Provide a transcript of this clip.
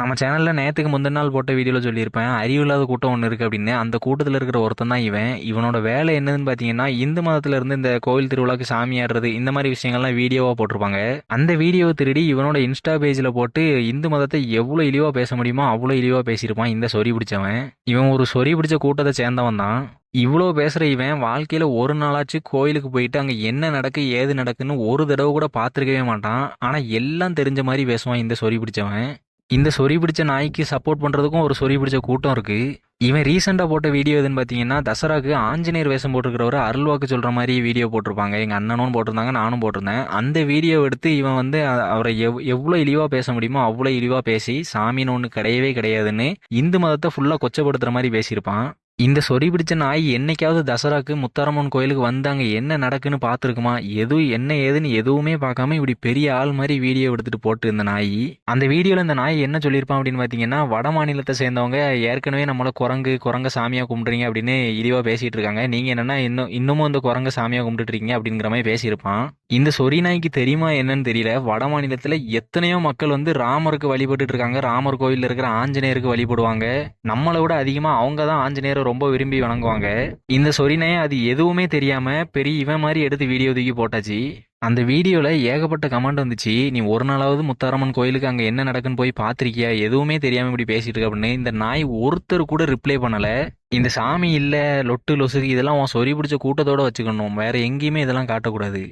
நம்ம சேனலில் நேற்றுக்கு முந்தின நாள் போட்ட வீடியோவில் சொல்லியிருப்பேன் அறிவில்லாத கூட்டம் ஒன்று இருக்குது அப்படின்னு. அந்த கூட்டத்தில் இருக்கிற ஒருத்தன் தான் இவன். இவனோட வேலை என்னதுன்னு பார்த்தீங்கன்னா இந்து மதத்தில் இருந்து இந்த கோவில் திருவிழாக்கு சாமி ஆடுறது இந்த மாதிரி விஷயங்கள்லாம் வீடியோவாக போட்டிருப்பாங்க. அந்த வீடியோவை திருடி இவனோட இன்ஸ்டா பேஜில் போட்டு இந்து மதத்தை எவ்வளோ இழிவாக பேச முடியுமோ அவ்வளோ இழிவாக பேசியிருப்பான் இந்த சொறி பிடிச்சவன். இவன் ஒரு சொறி பிடிச்ச கூட்டத்தை சேர்ந்தவன் தான். இவ்வளோ பேசுகிற இவன் வாழ்க்கையில் ஒரு நாளாச்சு கோயிலுக்கு போயிட்டு அங்கே என்ன நடக்கு ஏது நடக்குன்னு ஒரு தடவை கூட பார்த்துருக்கவே மாட்டான். ஆனால் எல்லாம் தெரிஞ்ச மாதிரி பேசுவான் இந்த சொறி பிடிச்சவன். இந்த சொறி பிடிச்ச நாய்க்கு சப்போர்ட் பண்ணுறதுக்கும் ஒரு சொறி பிடிச்ச கூட்டம் இருக்குது இவன் ரீசெண்டாக போட்ட வீடியோ எதுன்னு பார்த்தீங்கன்னா தசராக்கு ஆஞ்சநேயர் வேஷம் போட்டிருக்கிறவர் அருள்வாக்கு சொல்கிற மாதிரி வீடியோ போட்டிருப்பாங்க. எங்கள் அண்ணனும் போட்டிருந்தாங்க நானும் போட்டிருந்தேன். அந்த வீடியோ எடுத்து இவன் வந்து அவரை எவ் எவ்வளோ இழிவாக பேச முடியுமோ அவ்வளோ இழிவாக பேசி சாமின்னு ஒன்று கிடையவே கிடையாதுன்னு இந்து மதத்தை ஃபுல்லாக கொச்சப்படுத்துகிற மாதிரி பேசியிருப்பான். இந்த சொறி பிடிச்ச நாய் என்னைக்காவது தசராக்கு முத்தாரம்மன் கோயிலுக்கு வந்தாங்க என்ன நடக்குன்னு பார்த்துருக்குமா? எதுவும் என்ன ஏதுன்னு எதுவுமே பார்க்காம இப்படி பெரிய ஆள் மாதிரி வீடியோ எடுத்துட்டு போட்டு இந்த நாய். அந்த வீடியோவில் இந்த நாய் என்ன சொல்லியிருப்பான் அப்படின்னு பார்த்தீங்கன்னா வட மாநிலத்தை சேர்ந்தவங்க ஏற்கனவே நம்மளை குரங்கு குரங்க சாமியாக கும்பிட்றீங்க அப்படின்னு இழிவாக பேசிகிட்டு இருக்காங்க. நீங்கள் என்னென்னா இன்னும் இன்னமும் இந்த குரங்க சாமியாக கும்பிட்டுட்டு இருக்கீங்க அப்படிங்கிற மாதிரி பேசியிருப்பான். இந்த சொறி நாய்க்கு தெரியுமா என்னன்னு தெரியல. வட மாநிலத்தில் எத்தனையோ மக்கள் வந்து ராமருக்கு வழிபட்டு இருக்காங்க. ராமர் கோயிலில் இருக்கிற ஆஞ்சநேயருக்கு வழிபடுவாங்க. நம்மளை விட அதிகமாக அவங்க தான் ஆஞ்சநேயரை ரொம்ப விரும்பி வணங்குவாங்க. இந்த சொரினையை அது எதுவுமே தெரியாமல் பெரிய இவன் மாதிரி எடுத்து வீடியோ தூக்கி போட்டாச்சு. அந்த வீடியோவில் ஏகப்பட்ட கமெண்ட் வந்துச்சு. நீ ஒரு நாளாவது முத்தாரம்மன் கோயிலுக்கு அங்கே என்ன நடக்குன்னு போய் பார்த்துருக்கியா? எதுவுமே தெரியாமல் இப்படி பேசிட்டு இருக்க அப்படின்னு. இந்த நாய் ஒருத்தர் கூட ரிப்ளை பண்ணலை. இந்த சாமி இல்லை லொட்டு லொசுக்கு இதெல்லாம் உன் சொறி பிடிச்ச கூட்டத்தோடு வச்சுக்கணும். வேற எங்கேயுமே இதெல்லாம் காட்டக்கூடாது.